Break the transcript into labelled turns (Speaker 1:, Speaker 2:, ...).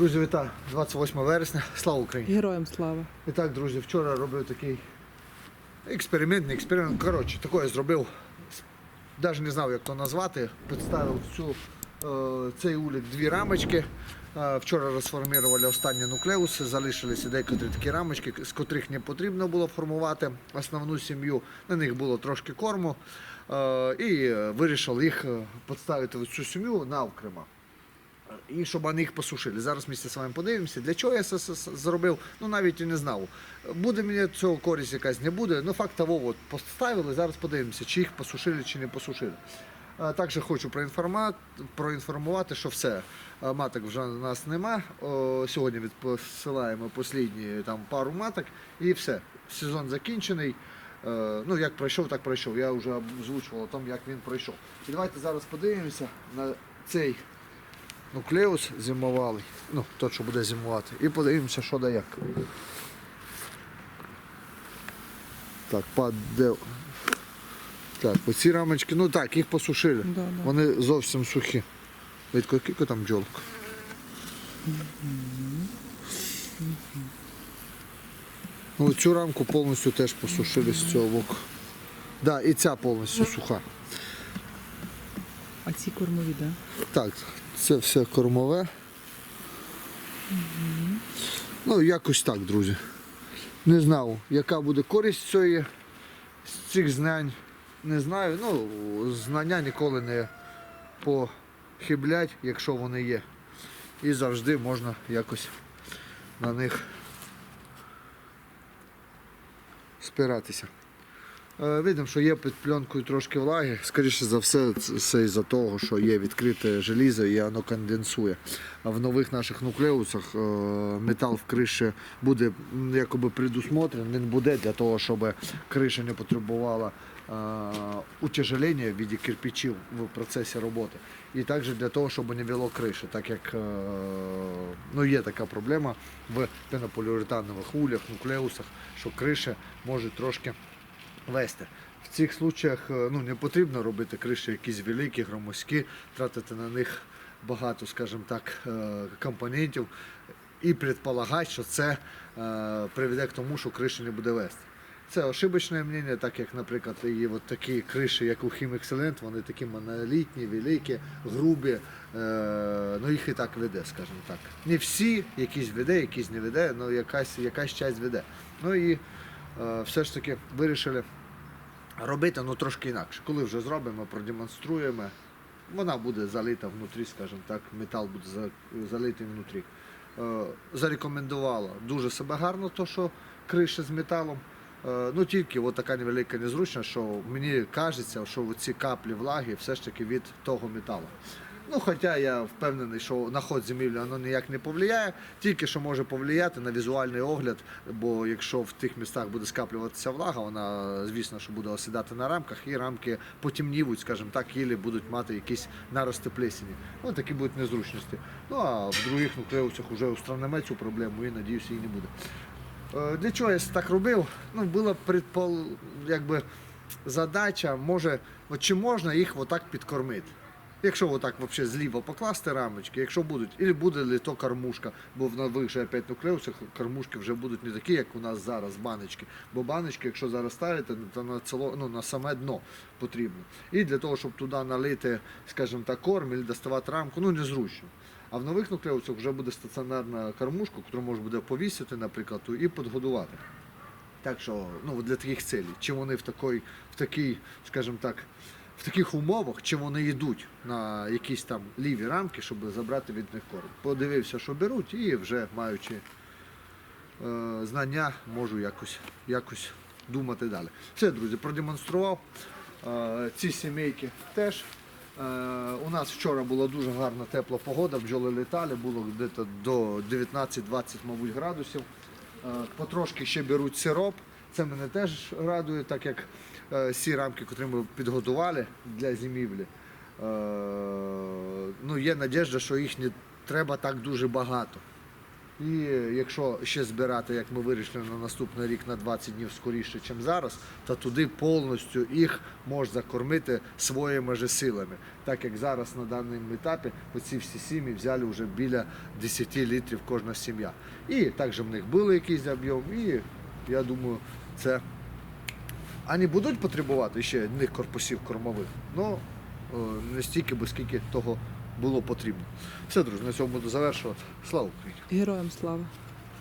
Speaker 1: Друзі, вітаю! 28 вересня. Слава Україні!
Speaker 2: Героям слава.
Speaker 1: І так, друзі, вчора робив такий експеримент, не експеримент. Коротше, таке я зробив. Навіть не знав, як то назвати. Підставив цю, е, цей улік дві рамочки. Е, Вчора розформували останні нуклеуси, залишилися декотрі такі рамочки, з котрих не потрібно було формувати основну сім'ю. На них було трошки корму. Е, І вирішив їх підставити в цю сім'ю навкрема. І щоб вони їх посушили. Зараз ми з вами подивимося. Для чого я це зробив? Ну навіть і не знав. Буде мені цього користь якась не буде. Ну факт того, от поставили. Зараз подивимося, чи їх посушили, чи не посушили. Також хочу проінформувати, що все. Маток вже у нас нема. Сьогодні відпосилаємо останні там пару маток і все. Сезон закінчений. Е, Ну, як пройшов, так пройшов. Я вже озвучував тому, як він пройшов. І давайте зараз подивимося на цей нуклеус зимувалий, ну, той, що буде зимувати, і подивимося, що да як. Так, паде. Так, оці рамочки, ну так, їх посушили.
Speaker 2: Да, да.
Speaker 1: Вони зовсім сухі. Видко, скільки там бджолок? Ну, цю рамку повністю теж посушили з цього боку. Да, і ця повністю суха.
Speaker 2: А ці кормові, да?
Speaker 1: Так, це все кормове. Ну, якось так, друзі. Не знав, яка буде користь цієї, з цих знань. Не знаю. Ну, знання ніколи не похиблять, якщо вони є. І завжди можна якось на них спиратися. Е, Видимо, що є під пленкою трошки влаги. Скоріше за все, це із-за того, що є відкрите желізо і воно конденсує. А в нових наших нуклеусах е, метал в криші буде якоби предусмотрений, він буде для того, щоб криша не потребувала е, утяжелення в виді кирпичів в процесі роботи. І також для того, щоб не вело криші, так як ну, є така проблема в пенополіуретанових улях, нуклеусах, що криша може трошки вести. В цих случаях е, ну, не потрібно робити криші якісь великі, громоздкі, тратити на них багато, скажімо так, е, компонентів і предполагати, що це е, приведе к тому, що криша не буде вести. Це ошибочне мнення, так як, наприклад, і от такі криші, як у Excellent, вони такі монолітні, великі, грубі, ну їх і так веде, скажімо так. Не всі, якісь веде, якісь не веде, але якась, якась часть веде. Ну і все ж таки вирішили робити ну, трошки інакше. Коли вже зробимо, продемонструємо, вона буде залита внутрі, скажімо так, метал буде залитий внутрі. Е, Зарекомендувала дуже себе гарно, то, що криша з металом. Е, Ну тільки от така невелика незручність, що мені кажеться, що ці каплі влаги все ж таки від того металу. Ну, хоча я впевнений, що на ход зимівлі воно ніяк не повлияє, тільки що може повлияти на візуальний огляд, бо якщо в тих містах буде скаплюватися влага, вона, звісно, що буде осідати на рамках, і рамки потемнівуть, скажімо так, і будуть мати якісь нарости плесені. Ну, такі будуть незручності. Ну, а в других нуклеусах вже устранимо цю проблему і, надіюся, її не буде. Е, Для чого я так робив? Ну, була предпол... якби, задача, може, чи можна їх отак підкормити. Якщо отак вообще зліва покласти рамочки, якщо будуть, і буде ли то кормушка, бо в нових же опять нуклеусах кормушки вже будуть не такі, як у нас зараз баночки. Бо баночки, якщо зараз ставити, то на цело, ну, на саме дно потрібно. І для того, щоб туди налити, скажімо так, корм і доставати рамку, ну незручно. А в нових нуклеусах вже буде стаціонарна кормушка, яку можна буде повісити, наприклад, і підгодувати. Так що ну, для таких цілей, чи вони в такій, в такій, скажімо так, в таких умовах, чи вони йдуть на якісь там ліві рамки, щоб забрати від них корм. Подивився, що беруть, і вже маючи е, знання, можу якось, якось думати далі. Все, друзі, продемонстрував. Е, ці сімейки теж. Е, у нас вчора була дуже гарна тепла погода, бджоли літали, було десь до 19-20, мабуть, градусів. Е, Потрошки ще беруть сироп. Це мене теж радує, так як е, всі рамки, які ми підготували для зимівлі. е, Ну, є надіжда, що їх не треба так дуже багато. І якщо ще збирати, як ми вирішили на наступний рік на 20 днів скоріше, ніж зараз, то туди повністю їх можна закормити своїми же силами. Так як зараз на даному етапі оці всі сім'ї взяли вже біля 10 літрів кожна сім'я. І також в них був якийсь об'єм, і я думаю, це ані будуть потребувати ще одних корпусів кормових, але не стільки, бо скільки того було потрібно. Все, друзі, на цьому буду завершувати. Слава Україні!
Speaker 2: Героям слава.